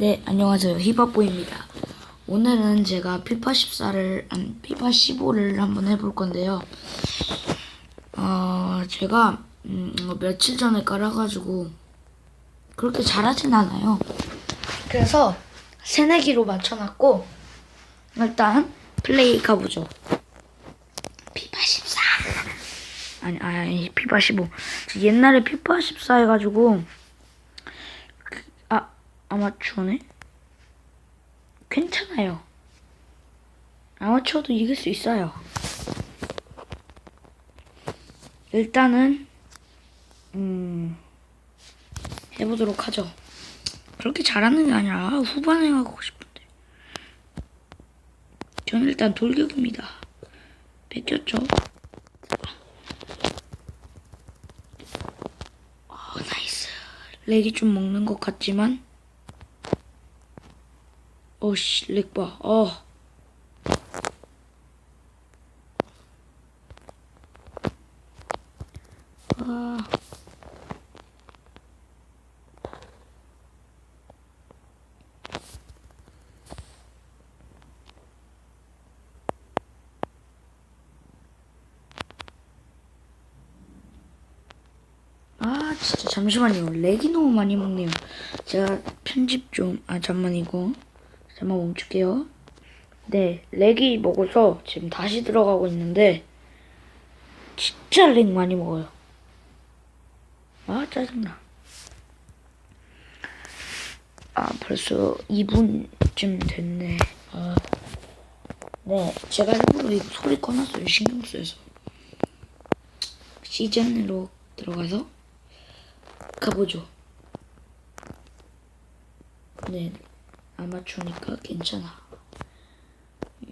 네, 안녕하세요. 힙합보입니다. 오늘은 제가 피파 14를, 아니, 피파 15를 한번 해볼 건데요. 어, 제가, 음, 이거 며칠 전에 깔아가지고, 그렇게 잘하진 않아요. 그래서, 새내기로 맞춰놨고, 일단, 플레이 가보죠. 피파 14! 아니, 아니, 피파 15. 저 옛날에 피파 14 해가지고, 그, 아, 아마추어네? 괜찮아요. 아마추어도 이길 수 있어요. 일단은, 음, 해보도록 하죠. 그렇게 잘하는 게 아니라 후반에 가고 싶은데. 저는 일단 돌격입니다. 뺏겼죠? 어, 나이스. 렉이 좀 먹는 것 같지만, 렉 봐. 어. 아. 아, 진짜 잠시만요. 렉이 너무 많이 먹네요. 제가 편집 좀, 아, 잠만 이거. 잠만 멈출게요. 네, 렉이 먹어서 지금 다시 들어가고 있는데, 진짜 렉 많이 먹어요. 아, 짜증나. 아, 벌써 2분쯤 됐네. 아. 네, 제가 일부러 이거 소리 꺼놨어요. 신경 쓰여서. 시즌으로 들어가서 가보죠. 네, 아마추어니까 괜찮아. 음,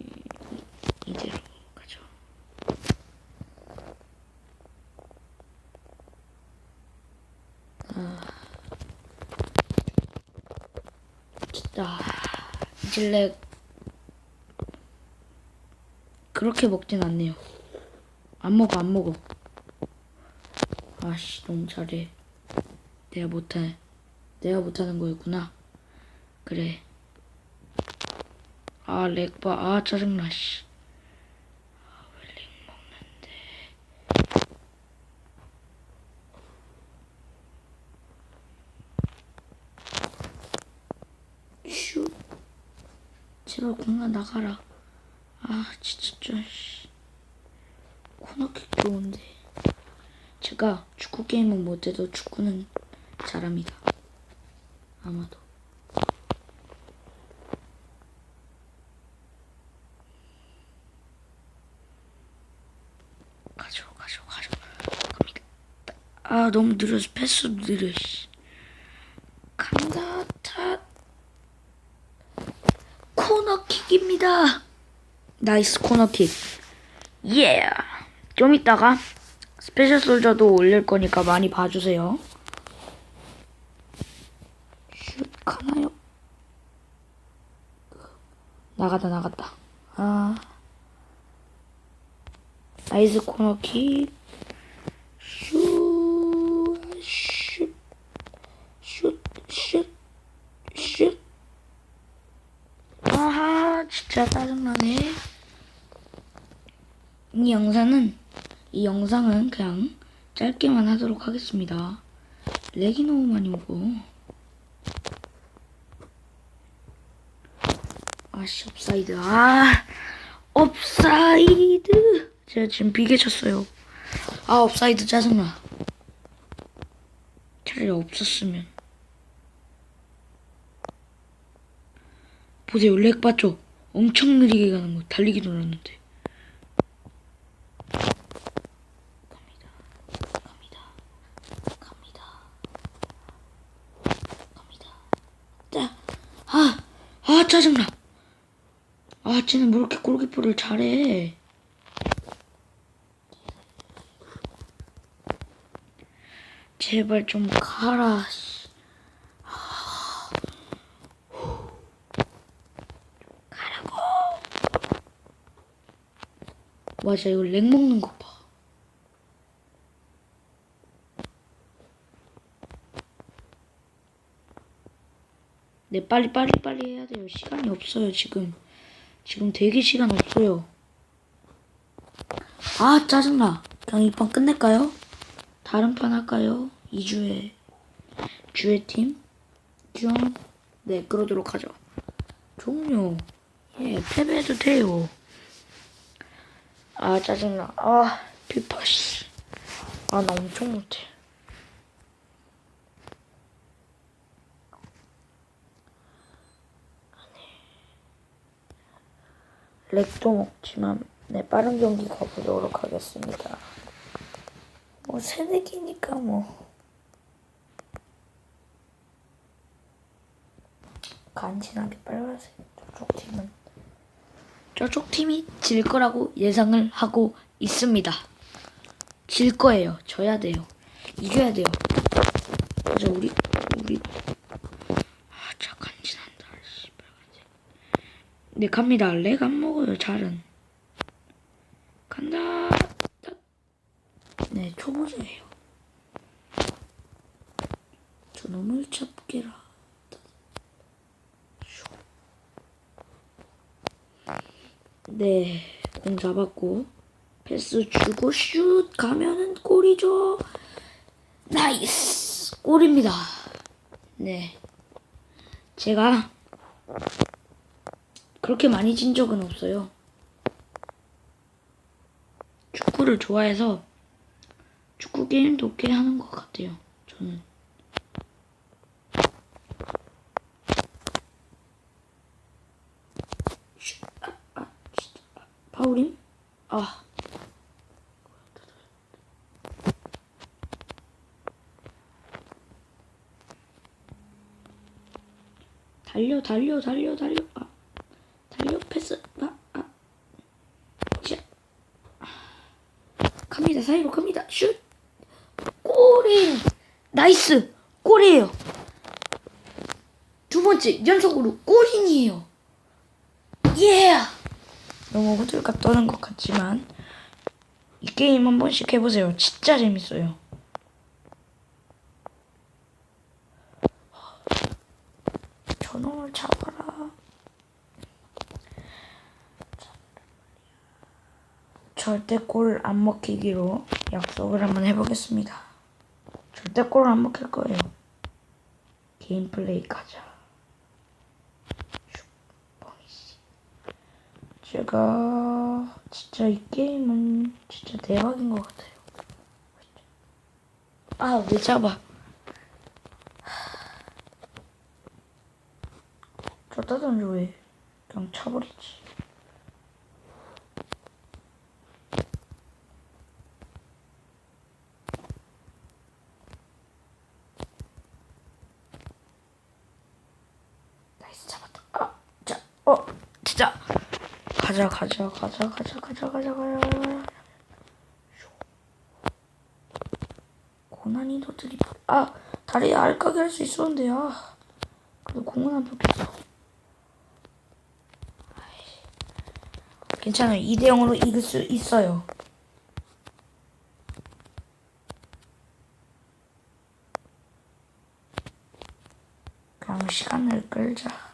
이- 이대로 가죠. 아, 됐다. 이질렉 그렇게 먹진 않네요. 안 먹어, 안 먹어. 아씨, 너무 잘해. 내가 못해. 내가 못하는 거였구나. 그래. 아, 렉 봐. 아, 짜증나, 씨. 아, 왜렉 먹는데. 슈. 제발 공간 나가라. 아, 진짜 좀, 씨. 코너킥 좋은데. 제가 축구 게임은 못해도 축구는 잘합니다. 아마도. 가죠, 가죠, 가죠. 갑니다. 아, 너무 느려서 패스도 느려, 씨. 간다, 탓. 코너킥입니다. 나이스 코너킥. 예. 좀 이따가 스페셜 솔저도 올릴 거니까 많이 봐주세요. 슛 가나요? 나갔다 나갔다. 아. 나이스 코너킥. 슛. 슛. 슛. 슛. 슛. 아하, 진짜 짜증나네. 이 영상은 이 영상은 그냥 짧게만 하도록 하겠습니다. 렉이 너무 많이 먹어. 아씨 업사이드 아 업사이드 제가 지금 비계 쳤어요. 아 업사이드 짜증나. 차라리 없었으면. 보세요 렉 봤죠? 엄청 느리게 가는 거 달리기도 눌렀는데. 갑니다. 갑니다. 갑니다. 자, 아, 아 짜증나. 아, 쟤는 뭐 이렇게 골키퍼를 잘해? 제발 좀 가라. 씨. 아, 후. 가라고. 맞아, 이거 렉 먹는 거 봐. 네, 빨리 빨리 빨리 해야 돼요. 시간이 없어요, 지금. 지금 대기 시간 없어요. 아, 짜증나. 그냥 이 판 끝낼까요? 다른 판 할까요? 2주에 주의 팀? 중? 네, 그러도록 하죠. 종료. 예, 패배해도 돼요. 아, 짜증나. 아, 피파, 씨. 아, 나 엄청 못해. 렉도 먹지만 네 빠른 경기 가보도록 하겠습니다. 뭐 새내기니까 뭐 간지나게 빨간색 저쪽 팀은 저쪽 팀이 질 거라고 예상을 하고 있습니다. 질 거예요. 져야 돼요. 이겨야 돼요. 그래서 우리 우리 아저 간지난다. 씨 빨간색. 네 갑니다. 렉 안 먹어요. 잘은 간다. 네 초보자예요. 저놈을 잡게라. 네, 공 잡았고 패스 주고 슛 가면은 골이죠. 나이스 골입니다. 네, 제가 그렇게 많이 진 적은 없어요. 축구를 좋아해서 축구 게임도 꽤 하는 것 같아요. 저는. 파울임? 아. 달려, 달려, 달려, 달려. 아. 패스. 아, 아. 자. 갑니다. 사이로 갑니다. 슛. 골이. 나이스. 골이에요. 두 번째 연속으로 골인이에요. 예. 너무 호들갑 떠는 것 같지만 이 게임 한 번씩 해보세요. 진짜 재밌어요. 저놈을 잡아라. 절대 골 안 먹히기로 약속을 한번 해보겠습니다. 절대 골 안 먹힐 거예요. 게임 플레이 가자. 제가 진짜 이 게임은 진짜 대박인 것 같아요. 아, 왜 잡아? 저 따 던져 왜? 그냥 차버리지. 나이스 잡았다. 아, 자, 어, 진짜. 가자, 가자, 가자, 가자, 가자, 가자, 가자, 가자. 쇼. 고난이도 드리블. 아, 다리에 알까기 할 수 있었는데, 아. 그래도 공은 안. 아이, 괜찮아요. 2대 0으로 이길 수 있어요. 그냥 시간을 끌자.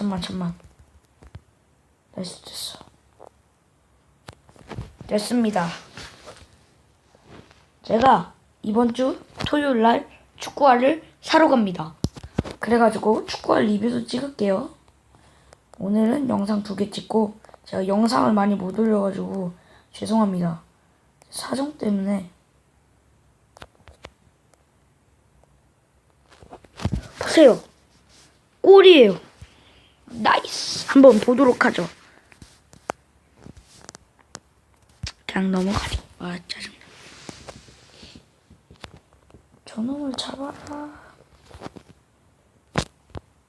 오, 잠만, 잠만. 됐어, 됐어. 됐습니다. 제가 이번 주 토요일 날 축구화를 사러 갑니다. 그래가지고 축구화 리뷰도 찍을게요. 오늘은 영상 두 개 찍고 제가 영상을 많이 못 올려가지고 죄송합니다. 사정 때문에 보세요. 골이에요. 나이스. 한번 보도록 하죠. 그냥 넘어가죠. 아 짜증나. 저놈을 잡아라.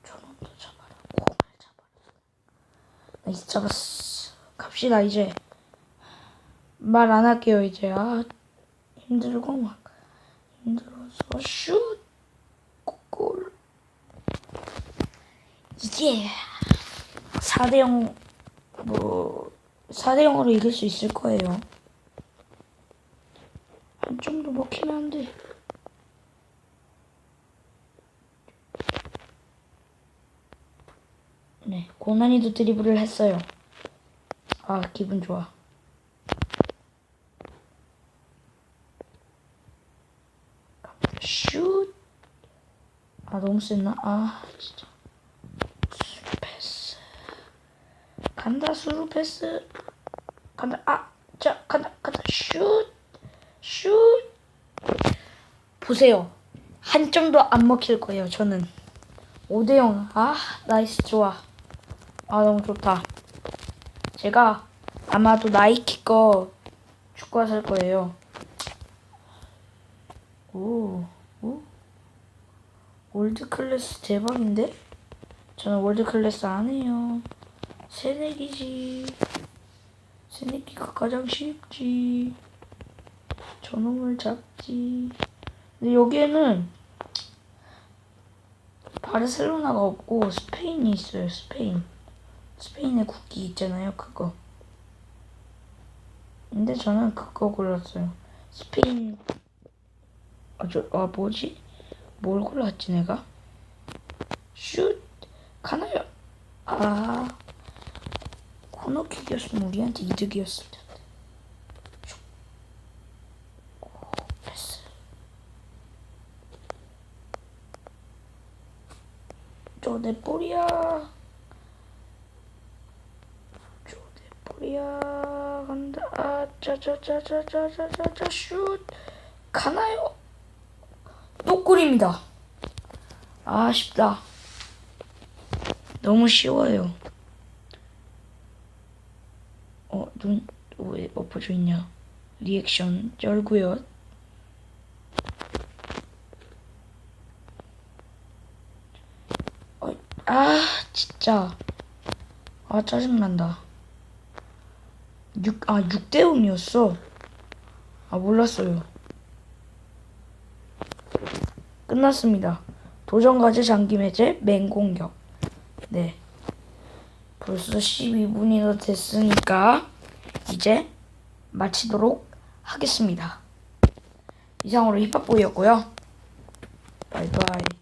저놈도 잡아라. 공을 잡아라. 나이스 잡았어. 갑시다 이제. 말 안 할게요 이제. 아 힘들고 막 힘들어서 슛. 골. 이게 4대 0, 뭐, 4대 0으로 이길 수 있을 거예요. 한 점도 먹히면 안 돼. 네, 고난이도 드리블을 했어요. 아, 기분 좋아. 슛! 아, 너무 셌나? 아, 진짜. 수루 패스. 간다, 수루 패스. 간다, 아, 자, 간다, 간다, 슛! 슛! 보세요. 한 점도 안 먹힐 거예요, 저는. 5대0. 아, 나이스, 좋아. 아, 너무 좋다. 제가 아마도 나이키 거 축구화 살 거예요. 오, 오. 월드 클래스 대박인데? 저는 월드 클래스 안 해요. 새내기지. 새내기가 가장 쉽지. 저놈을 잡지. 근데 여기에는 바르셀로나가 없고 스페인이 있어요. 스페인. 스페인의 국기 있잖아요. 그거. 근데 저는 그거 골랐어요. 스페인. 아, 저, 아 뭐지? 뭘 골랐지 내가? 슛! 가나요? 아. 코너킥이었으면 우리한테 이득이었을 텐데. 패스. 저내 볼이야. 저내 볼이야. 간다. 아, 짜자자자자자자자 슛. 가나요? 또 골입니다. 아쉽다. 너무 쉬워요. 어, 눈, 왜 엎어져 있냐? 리액션 쩔고요. 어, 아, 진짜. 아, 짜증난다. 6, 아, 6대 0이었어. 아, 몰랐어요. 끝났습니다. 도전과제 장기 매제 맹공격. 네. 벌써 12분이나 됐으니까 이제 마치도록 하겠습니다. 이상으로 힙합보이였고요. 바이바이.